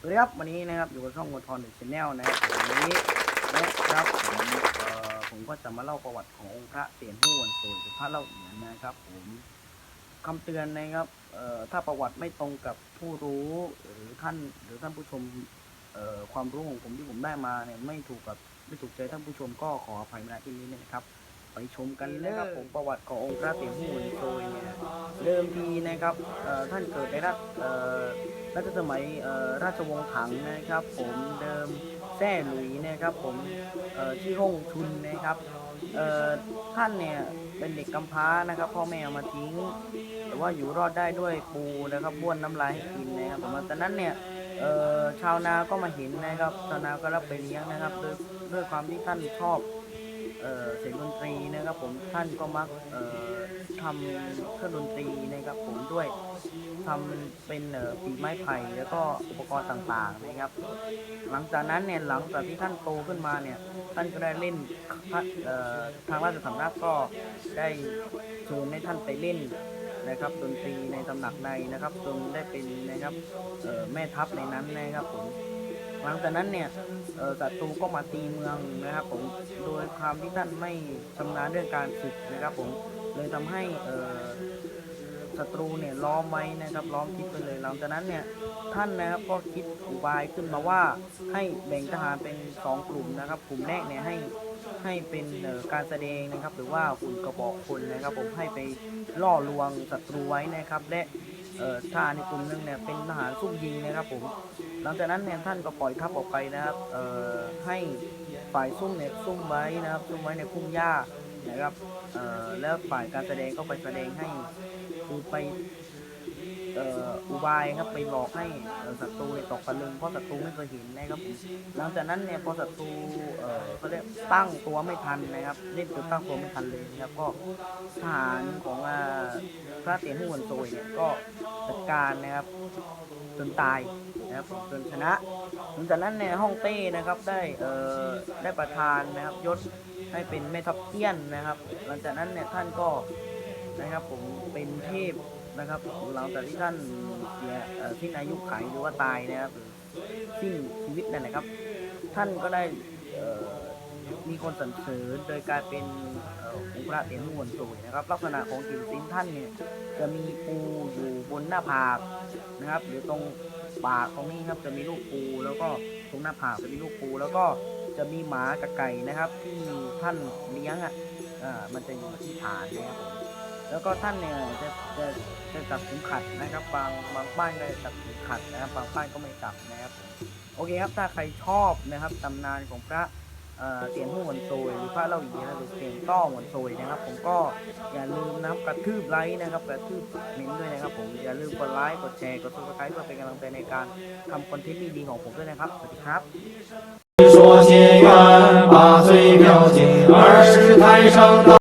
สวัสดีครับวันนี้นะครับอยู่กับช่องมทอนเดอะชแนลนะครับวันนี้นะครับผมเอ่อผมก็จะมาเล่าประวัติขององค์พระเตียนหู้วันโซยหรือพระเล่าเอียนนะครับ ผมคำเตือนนะครับเอ่อถ้าประวัติไม่ตรงกับผู้รู้หรือท่านหรือท่านผู้ชมเอ่อความรู้ของผมที่ผมได้มาเนี่ยไม่ถูกกับไม่ถูกใจท่านผู้ชมก็ขออภัยมาณที่นี้นะครับ ไปชมกันเลยนะครับผมประวัติขององค์พระเตียนหู้วันโซยเนี่ยเดิมทีนะครับเอ่อท่านเกิดในรัชเอ่อรัชสมัยเอ่อราชวงศ์ถังนะครับ ผมเดิมแท่หลุยนะครับ ผมเอ่อที่ห้องชุนนะครับเอ่อท่านเนี่ยเป็นเด็กกำพร้านะครับพ่อแม่เอามาทิ้ง แต่ว่าอยู่รอดได้ด้วยปูนะครับบ้วนน้ำลายให้กินนะครับผมตอนนั้นเนี่ยเอ่อชาวนาก็มาเห็นนะครับชาวนาก็รับไปเลี้ยงนะครับด้วยด้วยความที่ท่านชอบ เสียงดนตรีนะครับผมท่านก็มักทำเครื่องดนตรีนะครับผมด้วยทำเป็นปีไม้ไผ่แล้วก็อุปกรณ์ต่างๆนะครับ หลังจากนั้นเนี่ยหลังจากที่ท่านโตขึ้นมาเนี่ยท่านก็ได้เล่นทางราชสำนักก็ได้เชิญให้ท่านไปเล่นนะครับดนตรีในตำหนักในนะครับจนได้เป็นนะครับแม่ทัพในนั้นนะครับผม ลังจากนั้นเนี่ยศัตรูก็มาตีเมืองนะครับผมโดยความที่ท่านไม่ชำนาญเรื่องการฝึกนะครับผมเลยทำให้ศัตรูเนี่ยล้อมไว้นะครับล้อมทิศไปเลยหลังจากนั้นเนี่ยท่านนะครับก็คิดอุบายขึ้นมาว่าให้แบ่งทหารเป็นสองกลุ่มนะครับกลุ่มแรกเนี่ยให้ให้เป็นการแสดงนะครับ หรือว่าฝุ่นกระบอกคนนะครับ ผมให้ไปล่อลวงศัตรูไว้นะครับ และ ท่าในกลุ่มหนึงเนี่ยเป็นทหารซุ่มยิงนะครับผม หลังจากนั้นเนี่ยท่านก็ปล่อยทัพออกไปนะครับให้ฝ่ายซุ่มเนี่ยซุ่มไว้นะครับซุ่มไว้ในพุ่มหญ้านะครับแล้วฝ่ายการแสดงก็ไปแสดงให้คือไป อุบายครับไปหลอกให้ศัตรูเนี่ยตกตะลึงเพราะศัตรูไม่เคยเห็นนะครับผมหลังจากนั้นเนี่ยพอศัตรูเออเขาเรียกตั้งตัวไม่ทันนะครับเล่นจนตั้งตัวไม่ทันเลยนะครับก็ทหารของพระเตียนหู้วันโซยเนี่ยก็จัดการนะครับจนตายนะครับผมจนชนะหลังจากนั้นเนี่ยฮ่องเต้นะครับได้เออได้ประทานนะครับยศให้เป็นแม่ทัพเตี้ยนนะครับ หลังจากนั้นเนี่ยท่านก็นะครับผมเป็นเทพ นะครับหลังจากที่ท่านเสียเอ่อสิ้นอายุไขหรือว่าตายนะครับสิ้นชีวิตนั่นแหละครับ ท่านก็ได้มีคนสรรเสริญโดยการเป็นองค์พระเตียนหวนสวยนะครับ ลักษณะของกินสินท่านเนี่ยจะมีปูอยู่บนหน้าผากนะครับ หรือตรงปากตรงนี้ครับจะมีลูกปูแล้วก็ตรงหน้าผากจะมีลูกปู แล้วก็จะมีหมากับไก่นะครับ ที่ท่านเลี้ยงอะอ่ามันจะอยู่ที่ฐานนะครับผม แล้วก็ท่านเนี่ยจะจะจะจับเข็มขัดนะครับ บางบางป้ายก็จะจับเข็มขัดนะครับ บางป้ายก็ไม่จับนะครับ โอเคครับถ้าใครชอบนะครับตำนานของพระเสียนหู้หวนโซยหรือพระเล่าหยีนะหรือเสียนต้อหวนโซยนะครับ ผมก็อย่าลืมนะครับกระทืบไลค์นะครับกระทืบมินด้วยนะครับ ผมอย่าลืมกดไลค์กดแชร์กดซับสไครต์เพื่อเป็นกำลังใจในการทำคอนเทนต์ดีๆของผมด้วยนะครับสวัสดีครับ说结缘，把最妙计，儿时台上。